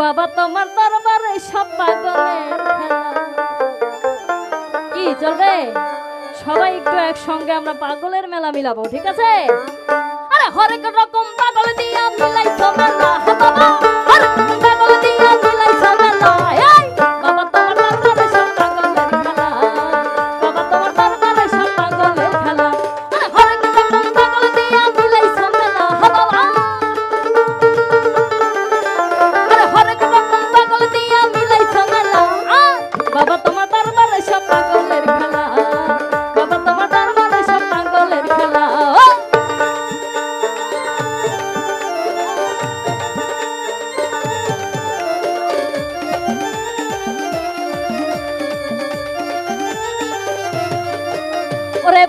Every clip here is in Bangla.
বাবা তোমার দরবারে সব পাগলের কি চলবে? সবাই একটু একসঙ্গে আমরা পাগলের মেলা মিলাবো, ঠিক আছে? আরে হরেক রকম পাগল দিয়া মিলাই তোমার হা বাবা? হরেক রকম পাগল দিয়া মিলাই তোমার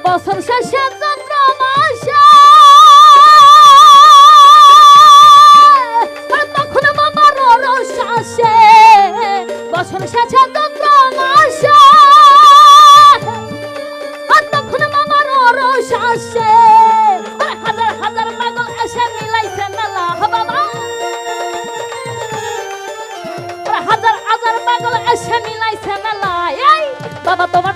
বছর শেষে চন্দ্র মাসে তখন রস আসে বছর শেষে চন্দ্র মাসে তখন আসে ওরে হাজার হাজার পাগল এসে মিলাইছে মেলা বাবা? হাজার হাজার পাগল এসে মিলাইছে মেলা। এই, বাবা তোমার